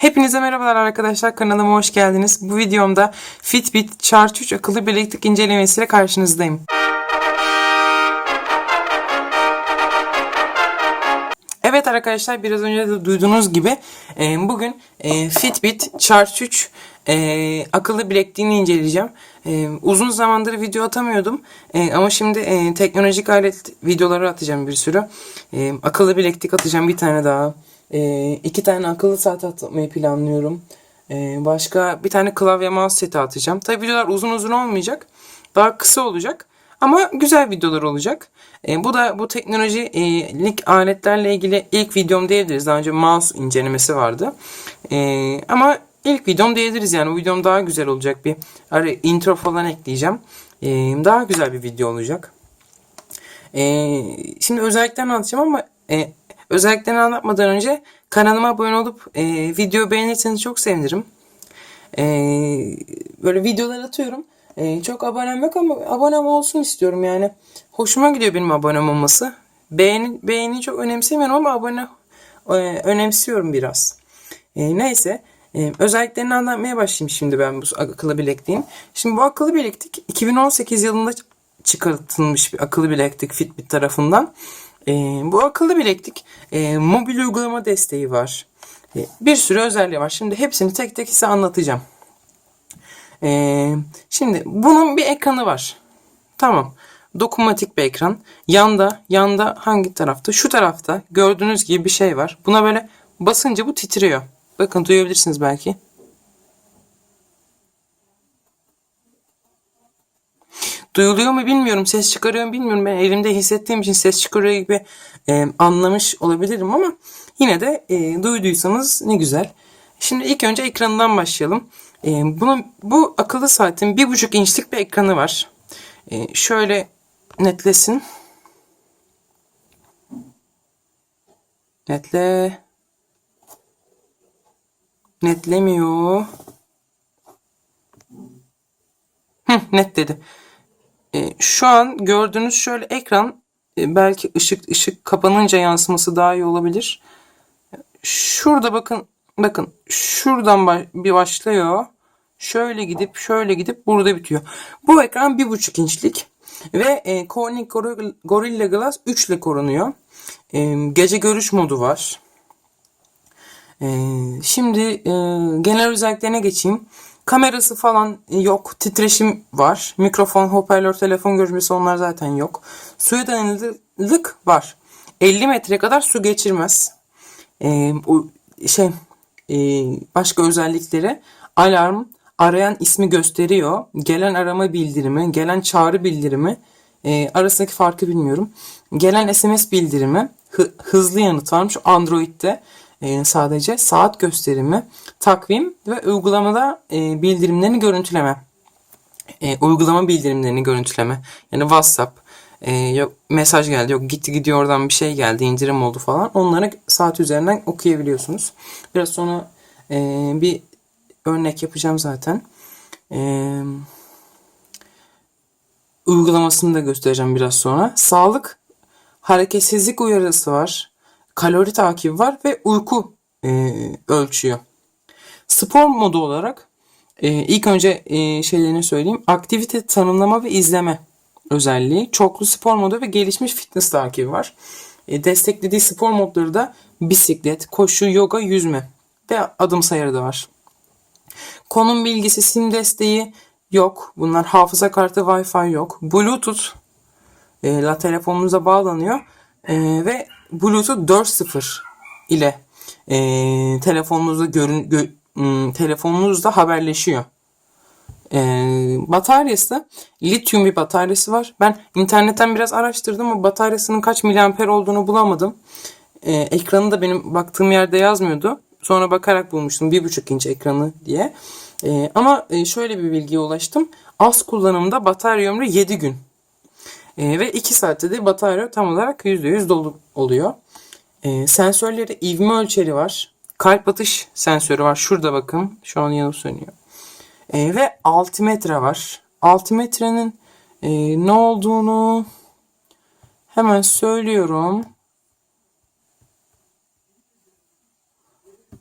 Hepinize merhabalar arkadaşlar kanalıma hoş geldiniz. Bu videomda Fitbit Charge 3 akıllı bileklik incelemesiyle karşınızdayım. Evet arkadaşlar biraz önce de duyduğunuz gibi e, bugün e, Fitbit Charge 3 e, akıllı bilekliğini inceleyeceğim. E, uzun zamandır video atamıyordum ama şimdi teknolojik alet videoları atacağım bir sürü. Akıllı bileklik atacağım bir tane daha. E, iki tane akıllı saat atmayı planlıyorum. E, başka bir tane klavye mouse seti atacağım. Tabi videolar uzun uzun olmayacak. Daha kısa olacak. Ama güzel videolar olacak. E, bu da bu teknolojilik aletlerle ilgili ilk videom diyebiliriz. Daha önce mouse incelemesi vardı. E, ama ilk videom diyebiliriz yani. Bu videom daha güzel olacak. Bir ara intro falan ekleyeceğim. E, daha güzel bir video olacak. E, şimdi özelliklerini anlatacağım ama e, özelliklerini anlatmadan önce kanalıma abone olup e, video beğenirseniz çok sevinirim. E, böyle videolar atıyorum. E, çok abonem yok ama abonem olsun istiyorum yani. Hoşuma gidiyor benim abonem olması. Beğeni, beğeni çok önemsemiyorum ama abone e, önemsiyorum biraz. E, neyse. E, özelliklerini anlatmaya başlayayım şimdi ben bu akıllı bilekliğin. Şimdi bu akıllı bileklik 2018 yılında çıkartılmış bir akıllı bileklik Fitbit tarafından. E, bu akıllı bileklik e, mobil uygulama desteği var. E, bir sürü özelliği var. Şimdi hepsini tek tek size anlatacağım. Ee, şimdi bunun bir ekranı var. Tamam. Dokunmatik bir ekran. Yanda, yanda hangi tarafta? Şu tarafta gördüğünüz gibi bir şey var. Buna böyle basınca bu titriyor. Bakın duyabilirsiniz belki. Duyuluyor mu bilmiyorum. Ses çıkarıyor mu bilmiyorum. Ben elimde hissettiğim için ses çıkarıyor gibi e, anlamış olabilirim ama yine de e, duyduysanız ne güzel. Şimdi ilk önce ekranından başlayalım. E, bunun bu akıllı saatin bir buçuk inçlik bir ekranı var. E, şöyle netlesin. Netle. Netlemiyor. Hı, net dedi. E, şu an gördüğünüz şöyle ekran e, belki ışık ışık kapanınca yansıması daha iyi olabilir. Şurada bakın bakın şuradan bir başlıyor. Şöyle gidip şöyle gidip burada bitiyor. Bu ekran bir buçuk inçlik ve e, Corning Gorilla Glass 3 ile korunuyor. E, gece görüş modu var. E, şimdi e, genel özelliklerine geçeyim. Kamerası falan yok. Titreşim var. Mikrofon, hoparlör, telefon görüşmesi onlar zaten yok. Suya dayanıklılık var. 50 metre kadar su geçirmez. Ee, o şey e, başka özellikleri alarm arayan ismi gösteriyor. Gelen arama bildirimi, gelen çağrı bildirimi e, arasındaki farkı bilmiyorum. Gelen SMS bildirimi, hı, hızlı yanıt varmış Android'de e, sadece saat gösterimi, takvim ve uygulamada e, bildirimlerini görüntüleme. E, uygulama bildirimlerini görüntüleme. Yani WhatsApp, e, yok mesaj geldi, yok gitti gidiyor oradan bir şey geldi, indirim oldu falan. Onları saat üzerinden okuyabiliyorsunuz. Biraz sonra bir örnek yapacağım zaten. Uygulamasını da göstereceğim biraz sonra. Sağlık, hareketsizlik uyarısı var. Kalori takibi var ve uyku e, ölçüyor. Spor modu olarak e, ilk önce e, şeylerini söyleyeyim. Aktivite tanımlama ve izleme özelliği. Çoklu spor modu ve gelişmiş fitness takibi var. E, desteklediği spor modları da bisiklet, koşu, yoga, yüzme ve adım sayarı da var. Konum bilgisi, sim desteği yok. Bunlar hafıza kartı, Wi-Fi yok. Bluetooth e, la telefonunuza bağlanıyor e, ve Bluetooth 4.0 ile e, telefonunuzda görün, gö, m, telefonunuzda haberleşiyor. E, bataryası lityum bir bataryası var. Ben internetten biraz araştırdım ama bataryasının kaç miliamper olduğunu bulamadım. E, ekranı da benim baktığım yerde yazmıyordu. Sonra bakarak bulmuştum 1.5 inç ekranı diye. E, ama e, şöyle bir bilgiye ulaştım. Az kullanımda batarya ömrü 7 gün. E, ve 2 saatte de batarya tam olarak %100 dolu oluyor. E, sensörleri ivme ölçeri var. Kalp atış sensörü var. Şurada bakın. Şu an yanıp sönüyor. E, ve altimetre var. Altimetrenin e, ne olduğunu hemen söylüyorum.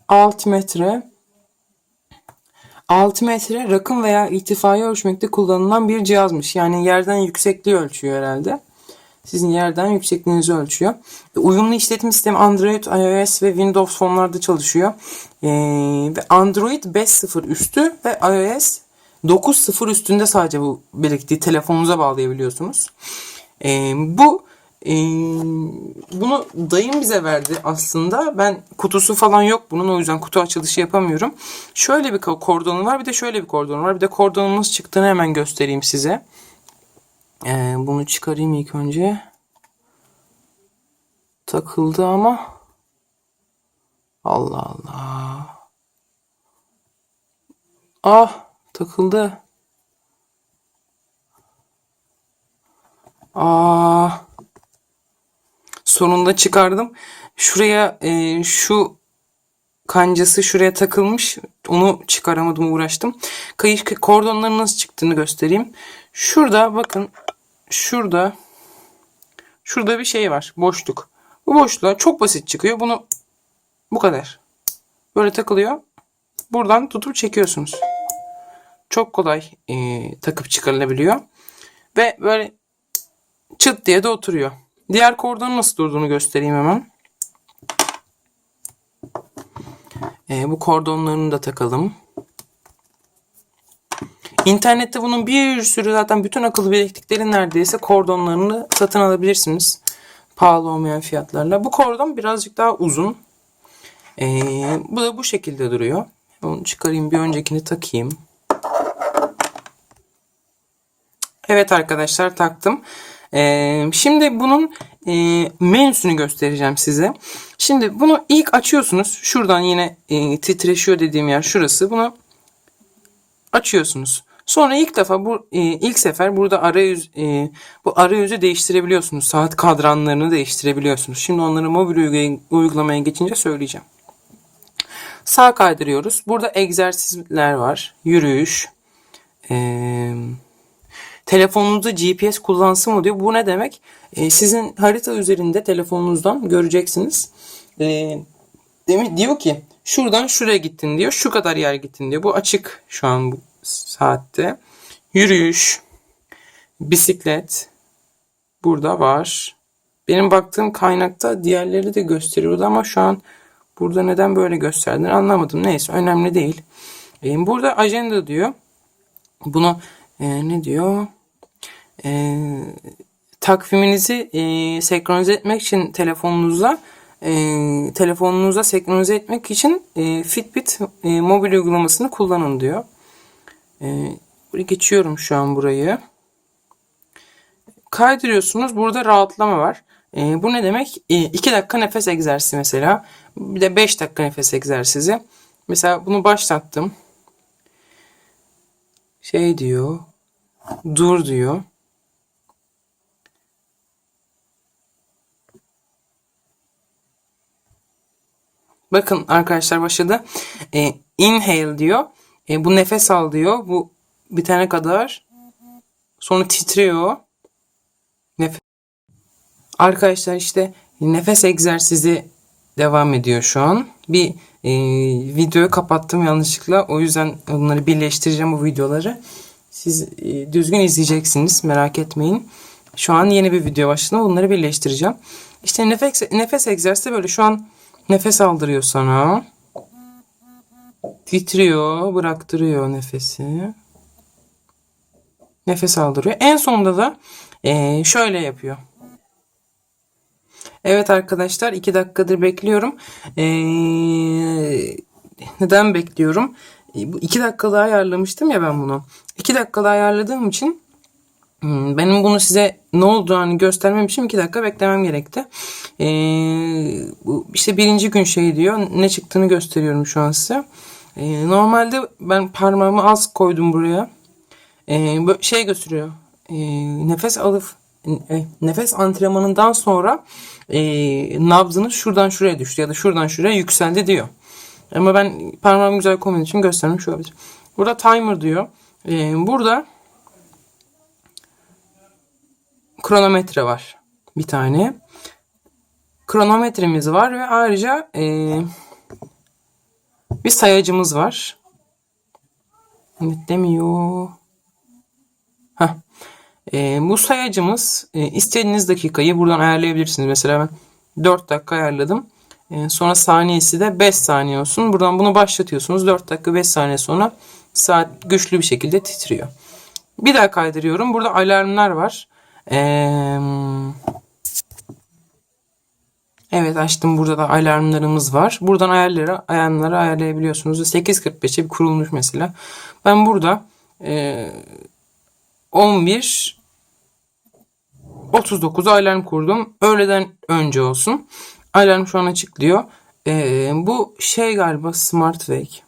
Altimetre altimetre rakım veya irtifayı ölçmekte kullanılan bir cihazmış. Yani yerden yüksekliği ölçüyor herhalde. Sizin yerden yüksekliğinizi ölçüyor. Uyumlu işletim sistemi Android, iOS ve Windows fonlarda çalışıyor. Ee, ve Android 5.0 üstü ve iOS 9.0 üstünde sadece bu biriktiği telefonunuza bağlayabiliyorsunuz. Ee, bu e, bunu dayım bize verdi aslında. Ben kutusu falan yok bunun o yüzden kutu açılışı yapamıyorum. Şöyle bir kordonu var bir de şöyle bir kordonu var. Bir de kordonun nasıl çıktığını hemen göstereyim size. Ee, bunu çıkarayım ilk önce. Takıldı ama. Allah Allah. Ah takıldı. Ah. Sonunda çıkardım. Şuraya e, şu kancası şuraya takılmış. Onu çıkaramadım uğraştım. Kayış kordonların nasıl çıktığını göstereyim. Şurada bakın şurada şurada bir şey var. Boşluk. Bu boşluğa çok basit çıkıyor. Bunu bu kadar. Böyle takılıyor. Buradan tutup çekiyorsunuz. Çok kolay e, takıp çıkarılabiliyor. Ve böyle çıt diye de oturuyor. Diğer kordonun nasıl durduğunu göstereyim hemen. E, bu kordonlarını da takalım. İnternette bunun bir sürü zaten bütün akıllı bilekliklerin neredeyse kordonlarını satın alabilirsiniz. Pahalı olmayan fiyatlarla. Bu kordon birazcık daha uzun. Ee, bu da bu şekilde duruyor. Onu çıkarayım bir öncekini takayım. Evet arkadaşlar taktım. Ee, şimdi bunun e, menüsünü göstereceğim size. Şimdi bunu ilk açıyorsunuz. Şuradan yine e, titreşiyor dediğim yer şurası. Bunu açıyorsunuz. Sonra ilk defa bu e, ilk sefer burada arayüz e, bu arayüzü değiştirebiliyorsunuz. Saat kadranlarını değiştirebiliyorsunuz. Şimdi onları mobil uygulamaya geçince söyleyeceğim. Sağ kaydırıyoruz. Burada egzersizler var. Yürüyüş. Ee, telefonunuzda GPS kullansın mı diyor. Bu ne demek? Ee, sizin harita üzerinde telefonunuzdan göreceksiniz. Ee, demek diyor ki şuradan şuraya gittin diyor. Şu kadar yer gittin diyor. Bu açık şu an bu saatte. Yürüyüş, bisiklet burada var. Benim baktığım kaynakta diğerleri de gösteriyordu ama şu an burada neden böyle gösterdiğini anlamadım. Neyse önemli değil. E, burada ajanda diyor. Bunu e, ne diyor? E, takviminizi e, senkronize etmek için telefonunuzla e, telefonunuza senkronize etmek için e, Fitbit e, mobil uygulamasını kullanın diyor. E, geçiyorum şu an burayı. Kaydırıyorsunuz. Burada rahatlama var. E, bu ne demek? 2 e, dakika nefes egzersizi mesela. Bir de 5 dakika nefes egzersizi. Mesela bunu başlattım. Şey diyor. Dur diyor. Bakın arkadaşlar başladı. E, inhale diyor. E, bu nefes al diyor. Bu bitene kadar. Sonra titriyor. Nefes. Arkadaşlar işte nefes egzersizi devam ediyor şu an. Bir e, videoyu kapattım yanlışlıkla. O yüzden onları birleştireceğim bu videoları. Siz e, düzgün izleyeceksiniz. Merak etmeyin. Şu an yeni bir video başladı. Bunları birleştireceğim. İşte nefes, nefes egzersizi böyle şu an nefes aldırıyor sana. Titriyor, bıraktırıyor nefesi. Nefes aldırıyor. En sonunda da e, şöyle yapıyor. Evet arkadaşlar 2 dakikadır bekliyorum. Ee, neden bekliyorum? 2 dakikada ayarlamıştım ya ben bunu. 2 dakikada ayarladığım için benim bunu size ne olduğunu göstermem için 2 dakika beklemem gerekti. Ee, işte birinci gün şey diyor. Ne çıktığını gösteriyorum şu an size. Ee, normalde ben parmağımı az koydum buraya. Ee, şey gösteriyor. Ee, nefes alıp e, nefes antrenmanından sonra e, nabzınız şuradan şuraya düştü ya da şuradan şuraya yükseldi diyor. Ama ben parmağımı güzel koymadığım için göstermiş olabilir. Burada timer diyor. E, burada kronometre var. Bir tane. Kronometremiz var ve ayrıca e, bir sayacımız var. Demiyor. Heh. Ee, bu sayacımız e, istediğiniz dakikayı buradan ayarlayabilirsiniz. Mesela ben 4 dakika ayarladım. Ee, sonra saniyesi de 5 saniye olsun. Buradan bunu başlatıyorsunuz. 4 dakika 5 saniye sonra saat güçlü bir şekilde titriyor. Bir daha kaydırıyorum. Burada alarmlar var. Ee, evet açtım. Burada da alarmlarımız var. Buradan ayarları, alarmları ayarlayabiliyorsunuz. 8.45'e bir kurulmuş mesela. Ben burada e, 11 39'a alarm kurdum. Öğleden önce olsun. Alarm şu an açıklıyor. Ee, bu şey galiba Smart Wake.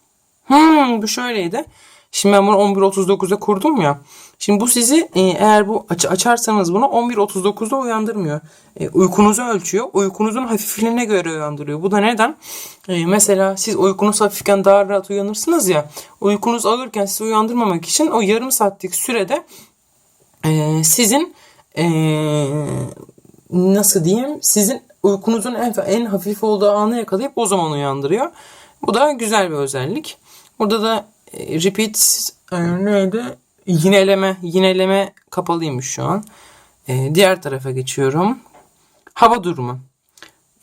Hmm, bu şöyleydi. Şimdi ben bunu 11.39'da kurdum ya. Şimdi bu sizi e, eğer bu aç, açarsanız bunu 11.39'da uyandırmıyor. E, uykunuzu ölçüyor. Uykunuzun hafifliğine göre uyandırıyor. Bu da neden? E, mesela siz uykunuz hafifken daha rahat uyanırsınız ya. Uykunuz ağırken sizi uyandırmamak için o yarım saatlik sürede e, sizin e, nasıl diyeyim sizin uykunuzun en, en hafif olduğu anı yakalayıp o zaman uyandırıyor. Bu da güzel bir özellik. Burada da repeat neydi? Yineleme, yineleme kapalıymış şu an. E, diğer tarafa geçiyorum. Hava durumu.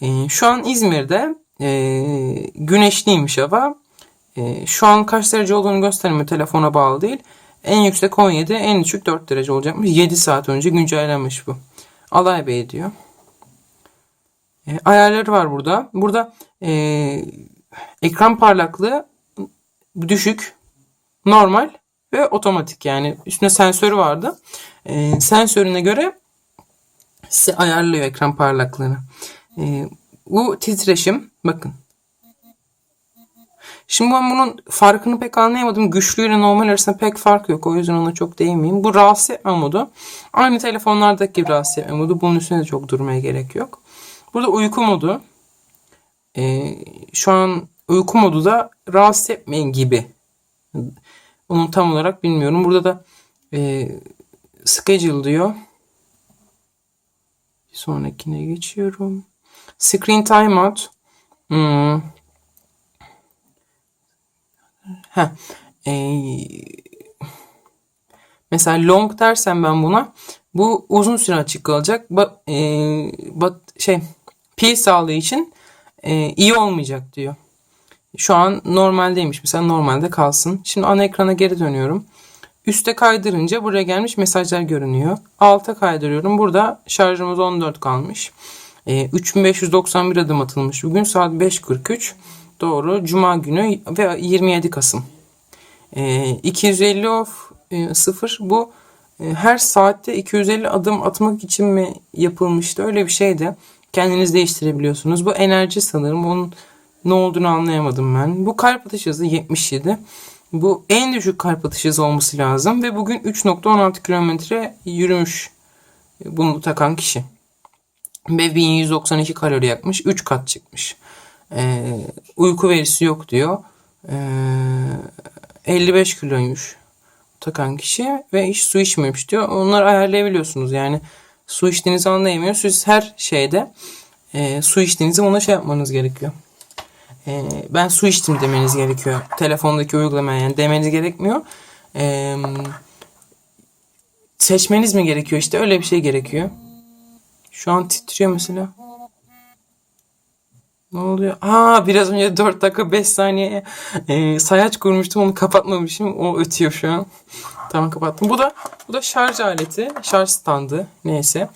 E, şu an İzmir'de e, güneşliymiş hava. E, şu an kaç derece olduğunu göstermiyor. Telefona bağlı değil. En yüksek 17, en düşük 4 derece olacakmış. 7 saat önce güncellenmiş bu. Alay Bey diyor. E, ayarları var burada. Burada e, ekran parlaklığı düşük, normal ve otomatik yani üstünde sensörü vardı. E, sensörüne göre size ayarlıyor ekran parlaklığını. E, bu titreşim bakın. Şimdi ben bunun farkını pek anlayamadım. Güçlüyle normal arasında pek fark yok. O yüzden ona çok değinmeyeyim. Bu rahatsız etme modu. Aynı telefonlardaki gibi rahatsız etme modu. Bunun üstüne de çok durmaya gerek yok. Burada uyku modu. Ee, şu an uyku modu da rahatsız etmeyin gibi. Onu tam olarak bilmiyorum. Burada da e, schedule diyor. Sonrakine geçiyorum. Screen timeout. Hmm. Heh. Ee, mesela long dersem ben buna bu uzun süre açık kalacak. Ba, e, bat, şey pil sağlığı için e, iyi olmayacak diyor. Şu an normaldeymiş. Mesela normalde kalsın. Şimdi ana ekrana geri dönüyorum. Üste kaydırınca buraya gelmiş mesajlar görünüyor. Alta kaydırıyorum. Burada şarjımız 14 kalmış. E, 3591 adım atılmış. Bugün saat 5.43. Doğru. Cuma günü ve 27 Kasım. E, 250 of e, 0 bu e, her saatte 250 adım atmak için mi yapılmıştı? Öyle bir şeydi. Kendiniz değiştirebiliyorsunuz. Bu enerji sanırım. Onun ne olduğunu anlayamadım ben. Bu kalp atış hızı 77. Bu en düşük kalp atış hızı olması lazım. Ve bugün 3.16 kilometre yürümüş bunu takan kişi. Ve 1192 kalori yakmış. 3 kat çıkmış. Ee, uyku verisi yok diyor. Ee, 55 kiloymuş takan kişi ve hiç su içmemiş diyor. Onları ayarlayabiliyorsunuz. Yani su içtiğinizi anlayamıyor. Siz her şeyde e, su içtiğinizi ona şey yapmanız gerekiyor. E, ben su içtim demeniz gerekiyor. Telefondaki uygulamaya yani demeniz gerekmiyor. E, seçmeniz mi gerekiyor? İşte öyle bir şey gerekiyor. Şu an titriyor mesela. Ne oluyor? Aa biraz önce 4 dakika 5 saniye e, sayaç kurmuştum onu kapatmamışım. O ötüyor şu an. Tamam kapattım. Bu da bu da şarj aleti, şarj standı neyse.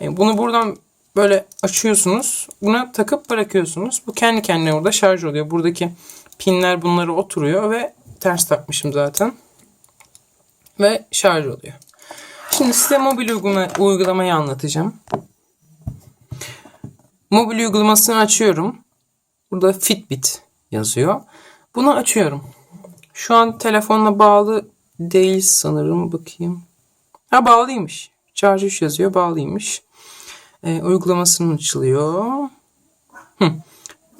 E, bunu buradan böyle açıyorsunuz. Buna takıp bırakıyorsunuz. Bu kendi kendine orada şarj oluyor. Buradaki pinler bunları oturuyor ve ters takmışım zaten. Ve şarj oluyor. Şimdi size mobil uygulama, uygulamayı anlatacağım. Mobil uygulamasını açıyorum. Burada Fitbit yazıyor. Bunu açıyorum. Şu an telefonla bağlı değil sanırım. Bakayım. Ha bağlıymış. Charge 3 yazıyor. Bağlıymış. E, uygulamasının açılıyor.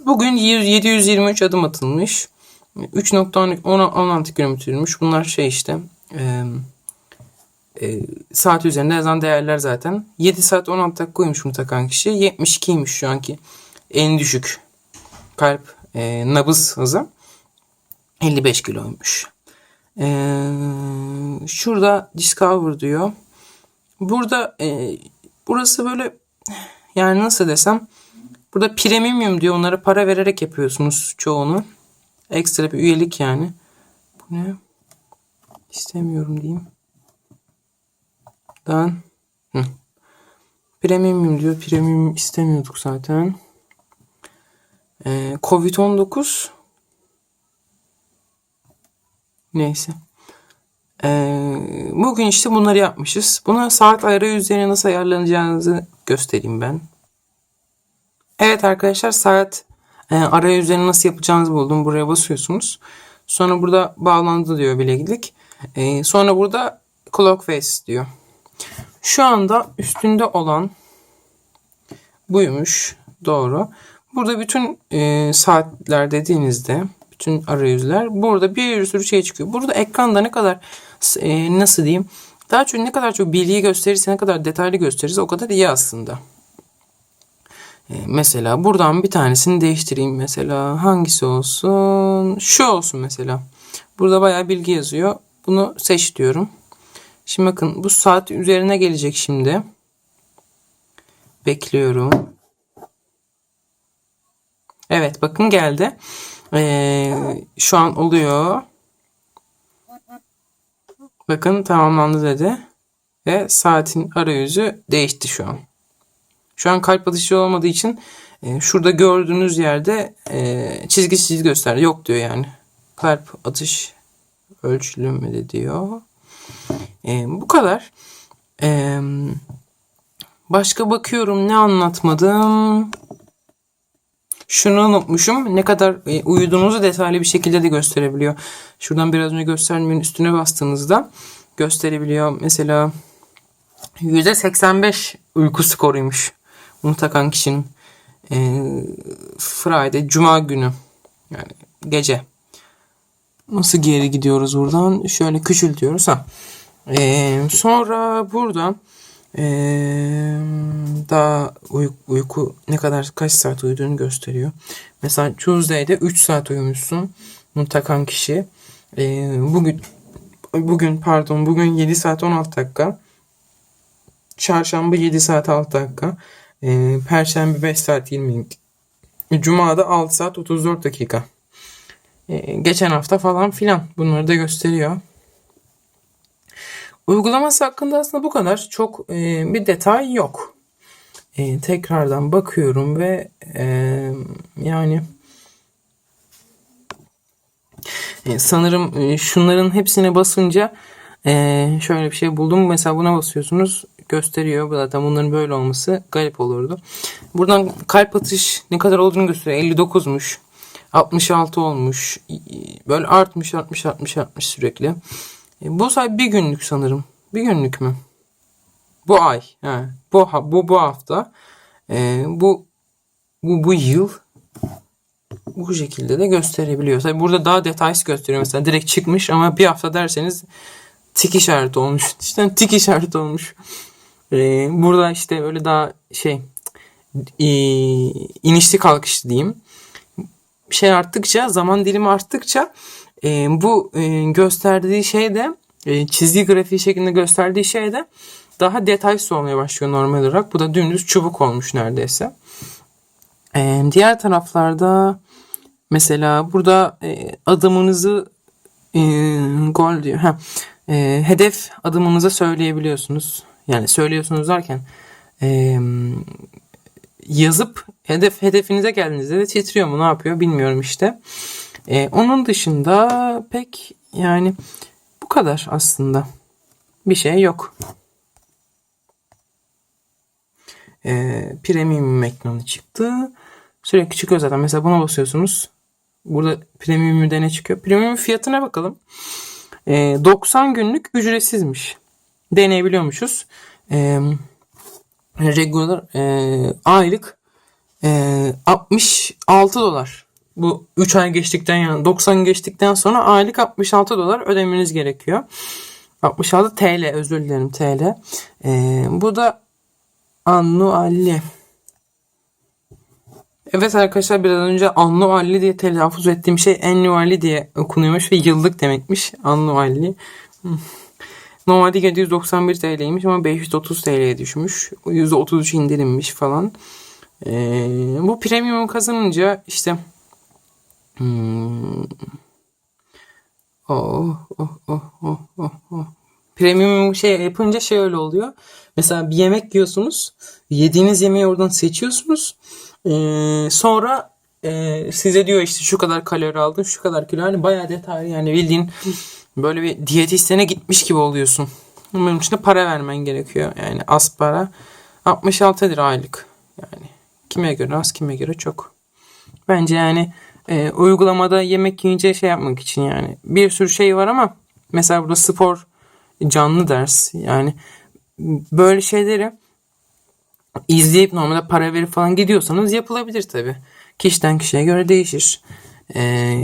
Bugün 723 adım atılmış. 3.16 km yürümüş. Bunlar şey işte e, e, saat üzerinde yazan değerler zaten. 7 saat 16 dakika koymuş bunu takan kişi. 72'ymiş şu anki en düşük kalp e, nabız hızı. 55 kiloymuş. Ee, şurada Discover diyor. Burada e, burası böyle yani nasıl desem burada premium diyor. Onlara para vererek yapıyorsunuz çoğunu. Ekstra bir üyelik yani. Bu ne? İstemiyorum diyeyim. Dan. Hı. Premium diyor. Premium istemiyorduk zaten. Ee, Covid-19 Neyse. Ee, bugün işte bunları yapmışız. Buna saat arayüzlerine nasıl ayarlanacağınızı göstereyim ben. Evet arkadaşlar saat e, arayüzlerini nasıl yapacağınızı buldum. Buraya basıyorsunuz. Sonra burada bağlandı diyor bileklik. Ee, sonra burada clock face diyor. Şu anda üstünde olan buymuş. Doğru. Burada bütün e, saatler dediğinizde bütün arayüzler burada bir sürü şey çıkıyor. Burada ekranda ne kadar e, nasıl diyeyim daha çok ne kadar çok bilgi gösterirse ne kadar detaylı gösterirse o kadar iyi aslında. E, mesela buradan bir tanesini değiştireyim mesela hangisi olsun şu olsun mesela. Burada bayağı bilgi yazıyor. Bunu seç diyorum. Şimdi bakın bu saat üzerine gelecek şimdi. Bekliyorum. Evet bakın geldi. Ee, şu an oluyor. Bakın tamamlandı dedi. Ve saatin arayüzü değişti şu an. Şu an kalp atışı olmadığı için e, şurada gördüğünüz yerde e, çizgi çizgi gösterdi. Yok diyor yani. Kalp atış ölçülümedi diyor. E, bu kadar. E, başka bakıyorum ne anlatmadım. Şunu unutmuşum. Ne kadar e, uyuduğunuzu detaylı bir şekilde de gösterebiliyor. Şuradan biraz önce göstermenin üstüne bastığınızda gösterebiliyor. Mesela %85 uyku skoruymuş. Bunu takan kişinin e, Friday, Cuma günü. Yani gece. Nasıl geri gidiyoruz buradan? Şöyle küçültüyoruz. Ha. E, sonra buradan ee, daha uy- uyku ne kadar kaç saat uyuduğunu gösteriyor. Mesela Tuesday'de 3 saat uyumuşsun. Bunu takan kişi. Ee, bugün bugün pardon bugün 7 saat 16 dakika. Çarşamba 7 saat 6 dakika. Ee, Perşembe 5 saat 20 Cuma'da 6 saat 34 dakika. Ee, geçen hafta falan filan bunları da gösteriyor. Uygulaması hakkında aslında bu kadar. Çok e, bir detay yok. E, tekrardan bakıyorum ve e, yani e, sanırım e, şunların hepsine basınca e, şöyle bir şey buldum. Mesela buna basıyorsunuz gösteriyor. Zaten bunların böyle olması garip olurdu. Buradan kalp atış ne kadar olduğunu gösteriyor. 59'muş. 66 olmuş. Böyle artmış artmış artmış artmış sürekli. E, bu say bir günlük sanırım. Bir günlük mü? Bu ay. He. Bu, bu, bu hafta. E, bu, bu, bu yıl bu şekilde de gösterebiliyor. Tabi burada daha detaysız gösteriyor. Mesela direkt çıkmış ama bir hafta derseniz tik işareti olmuş. İşte tik işareti olmuş. Ee, burada işte öyle daha şey e, inişli kalkışlı diyeyim. Şey arttıkça zaman dilimi arttıkça e, bu e, gösterdiği şey de e, çizgi grafiği şeklinde gösterdiği şey de daha detaysız olmaya başlıyor normal olarak. Bu da dümdüz çubuk olmuş neredeyse. E, diğer taraflarda mesela burada e, adımınızı e, gol diyor. Ha, e, hedef adımınıza söyleyebiliyorsunuz. Yani söylüyorsunuz derken e, yazıp hedef hedefinize geldiğinizde de titriyor mu ne yapıyor bilmiyorum işte. E, onun dışında pek yani bu kadar aslında. Bir şey yok. E, premium ekranı çıktı. Sürekli çıkıyor zaten. Mesela buna basıyorsunuz. Burada premium'de ne çıkıyor? Premium fiyatına bakalım. E, 90 günlük ücretsizmiş. Deneyebiliyormuşuz. E, regular e, aylık e, 66 dolar. Bu 3 ay geçtikten yani 90 geçtikten sonra aylık 66 dolar ödemeniz gerekiyor. 66 TL özür dilerim TL. E, bu da annualli. Evet arkadaşlar biraz önce annualli diye telaffuz ettiğim şey annualli diye okunuyormuş ve yıllık demekmiş. Annualli. Normalde 791 TL'ymiş ama 530 TL'ye düşmüş. %33 indirilmiş falan. Ee, bu premium kazanınca işte hmm, oh, oh, oh, oh, oh, oh. Premium şey yapınca şey öyle oluyor. Mesela bir yemek yiyorsunuz. Yediğiniz yemeği oradan seçiyorsunuz. Ee, sonra e, size diyor işte şu kadar kalori aldın, şu kadar kilo. Hani bayağı detaylı yani bildiğin böyle bir diyetisyene gitmiş gibi oluyorsun. Bunun için de para vermen gerekiyor. Yani az para. 66 lira aylık. Yani kime göre az, kime göre çok. Bence yani e, uygulamada yemek yiyince şey yapmak için yani bir sürü şey var ama mesela burada spor canlı ders yani böyle şeyleri izleyip normalde para verip falan gidiyorsanız yapılabilir tabi. Kişiden kişiye göre değişir. Ee,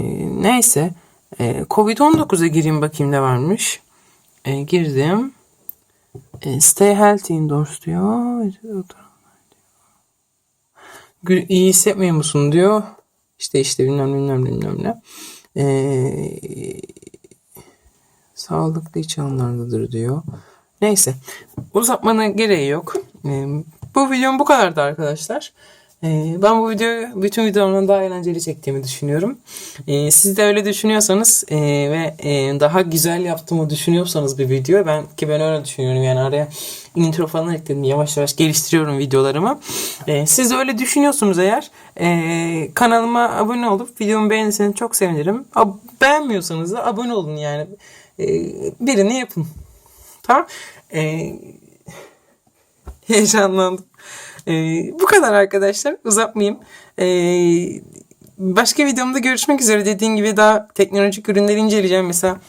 neyse. Ee, Covid-19'a gireyim bakayım ne varmış. Ee, girdim. Ee, stay healthy indoors diyor. İyi hissetmiyor musun diyor. İşte işte bilmem bilmem bilmem ne. Ee, sağlıklı iç anlardadır diyor. Neyse. Uzatmanın gereği yok. Ee, bu videom bu kadardı arkadaşlar. Ee, ben bu videoyu bütün videolarımdan daha eğlenceli çektiğimi düşünüyorum. Ee, siz de öyle düşünüyorsanız e, ve e, daha güzel yaptığımı düşünüyorsanız bir video ben ki ben öyle düşünüyorum yani araya intro falan ekledim yavaş yavaş geliştiriyorum videolarımı. Ee, siz de öyle düşünüyorsunuz eğer e, kanalıma abone olup videomu beğenirseniz çok sevinirim. Beğenmiyorsanız da abone olun yani birini yapın. Tamam. Heyecanlandım. Ee, bu kadar arkadaşlar. Uzatmayayım. Ee, başka videomda görüşmek üzere. Dediğim gibi daha teknolojik ürünleri inceleyeceğim. Mesela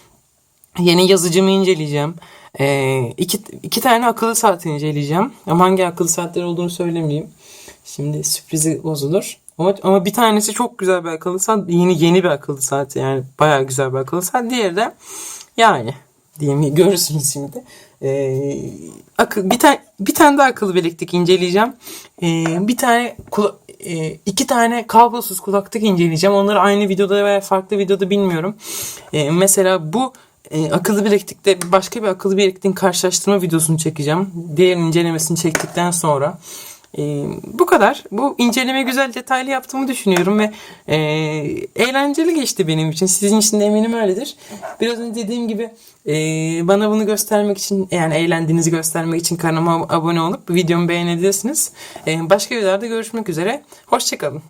yeni yazıcımı inceleyeceğim. Ee, iki, iki tane akıllı saat inceleyeceğim. Ama hangi akıllı saatler olduğunu söylemeyeyim. Şimdi sürprizi bozulur. Ama, ama bir tanesi çok güzel bir akıllı saat. Yeni yeni bir akıllı saat yani. Bayağı güzel bir akıllı saat. Diğeri de yani diyeyim görürsünüz şimdi. Ee, akıl bir tane bir tane daha akıllı bileklik inceleyeceğim. Ee, bir tane kula- e, iki tane kablosuz kulaklık inceleyeceğim. Onları aynı videoda veya farklı videoda bilmiyorum. Ee, mesela bu e, akıllı bileklikte başka bir akıllı bilekliğin karşılaştırma videosunu çekeceğim. Diğer incelemesini çektikten sonra. Ee, bu kadar. Bu inceleme güzel detaylı yaptığımı düşünüyorum ve e, eğlenceli geçti benim için. Sizin için de eminim öyledir. Biraz önce dediğim gibi e, bana bunu göstermek için yani eğlendiğinizi göstermek için kanalıma abone olup videomu beğenebilirsiniz. E, başka videolarda görüşmek üzere. Hoşçakalın.